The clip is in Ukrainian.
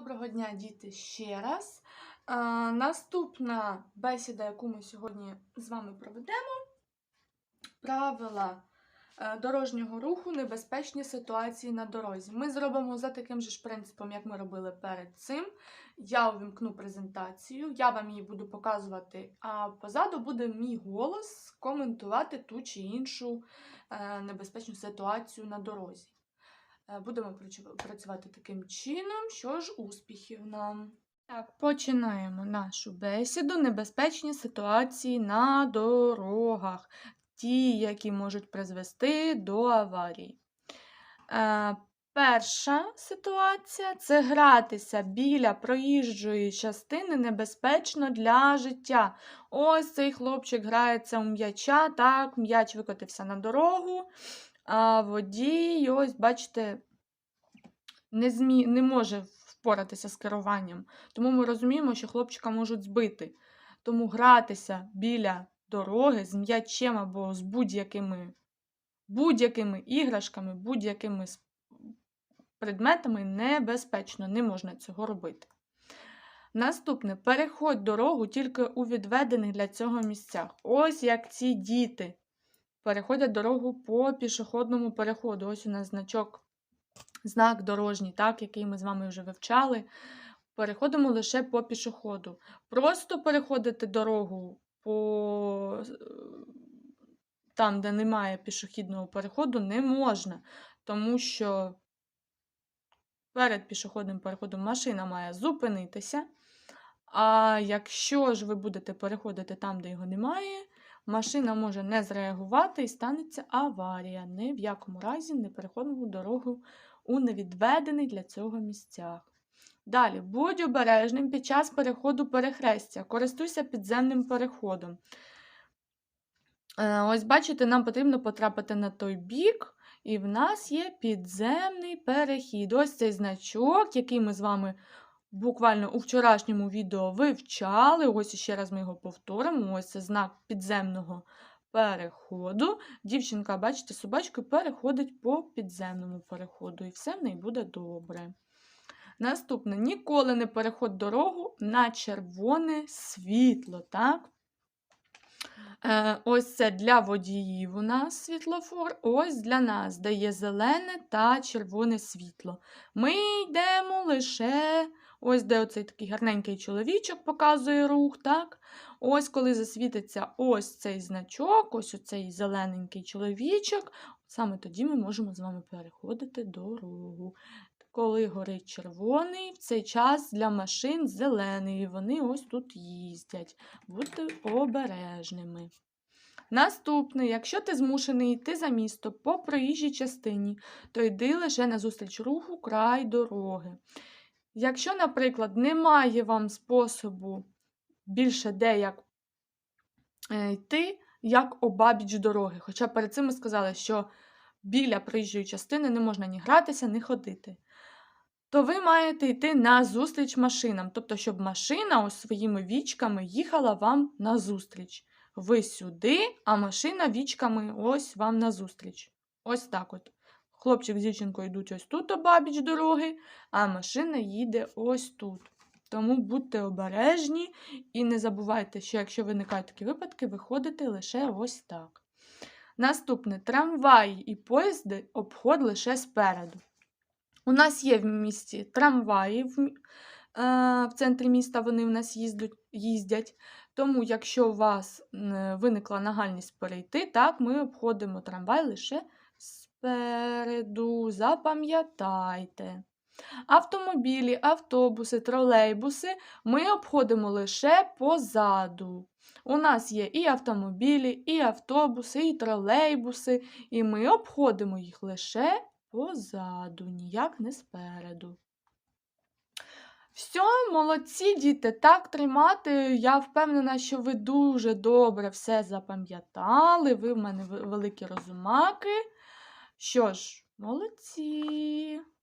Доброго дня, діти, ще раз. Е, наступна бесіда, яку ми сьогодні з вами проведемо, правила е, дорожнього руху, небезпечні ситуації на дорозі. Ми зробимо за таким же ж принципом, як ми робили перед цим. Я увімкну презентацію, я вам її буду показувати, а позаду буде мій голос коментувати ту чи іншу е, небезпечну ситуацію на дорозі. Е, Будемо працювати таким чином, що ж успіхів нам. Так, починаємо нашу бесіду. Небезпечні ситуації на дорогах, ті, які можуть призвести до аварії. Е, перша ситуація це гратися біля проїжджої частини небезпечно для життя. Ось цей хлопчик грається у м'яча, так, м'яч викотився на дорогу. А водій, ось, бачите, не, змі... не може впоратися з керуванням. Тому ми розуміємо, що хлопчика можуть збити. Тому гратися біля дороги з м'ячем або з будь-якими будь-якими іграшками, будь-якими предметами небезпечно, не можна цього робити. Наступне переходь дорогу тільки у відведених для цього місцях. Ось як ці діти переходять дорогу по пішохідному переходу. Ось у нас значок, знак дорожній, так, який ми з вами вже вивчали. Переходимо лише по пішоходу. Просто переходити дорогу по е, там, де немає пішохідного переходу, не можна, тому що перед пішохідним переходом машина має зупинитися. А якщо ж ви будете переходити там, де його немає, машина може не зреагувати і станеться аварія. Ні в якому разі не переходимо дорогу у невідведених для цього місцях. Далі, будь обережним під час переходу перехрестя. Користуйся підземним переходом. Е, Ось, бачите, нам потрібно потрапити на той бік, і в нас є підземний перехід. Ось цей значок, який ми з вами буквально у вчорашньому відео вивчали. Ось ще раз ми його повторимо. Ось це знак підземного переходу. Дівчинка, бачите, собачкою переходить по підземному переходу, і все в неї буде добре. Наступне: ніколи не переходь дорогу на червоне світло. так? Е, ось це для водіїв у нас світлофор, ось для нас дає зелене та червоне світло. Ми йдемо лише ось де оцей такий гарненький чоловічок показує рух. так? Ось коли засвітиться ось цей значок, ось оцей зелененький чоловічок, саме тоді ми можемо з вами переходити дорогу. Коли горить червоний, в цей час для машин зелений, і вони ось тут їздять. Будьте обережними. Наступне, якщо ти змушений йти за місто по проїжджій частині, то йди лише назустріч руху край дороги. Якщо, наприклад, немає вам способу більше де як е, йти, як обабіч дороги. Хоча перед цим ми сказали, що біля проїжджої частини не можна ні гратися, ні ходити. То ви маєте йти на зустріч машинам, тобто, щоб машина ось своїми вічками їхала вам назустріч. Ви сюди, а машина вічками ось вам назустріч. Ось так от. Хлопчик з дівчинкою йдуть ось тут обабіч дороги, а машина їде ось тут. Тому будьте обережні і не забувайте, що якщо виникають такі випадки, виходите лише ось так. Наступне трамваї і поїзди обход лише спереду. У нас є в місті трамваї в, е, в центрі міста, вони в нас їздять, їздять. Тому, якщо у вас виникла нагальність перейти, так, ми обходимо трамвай лише спереду. Запам'ятайте. Автомобілі, автобуси, тролейбуси ми обходимо лише позаду. У нас є і автомобілі, і автобуси, і тролейбуси, і ми обходимо їх лише позаду, ніяк не спереду. Все, молодці, діти, так тримати. Я впевнена, що ви дуже добре все запам'ятали. Ви в мене великі розумаки. Що ж, молодці.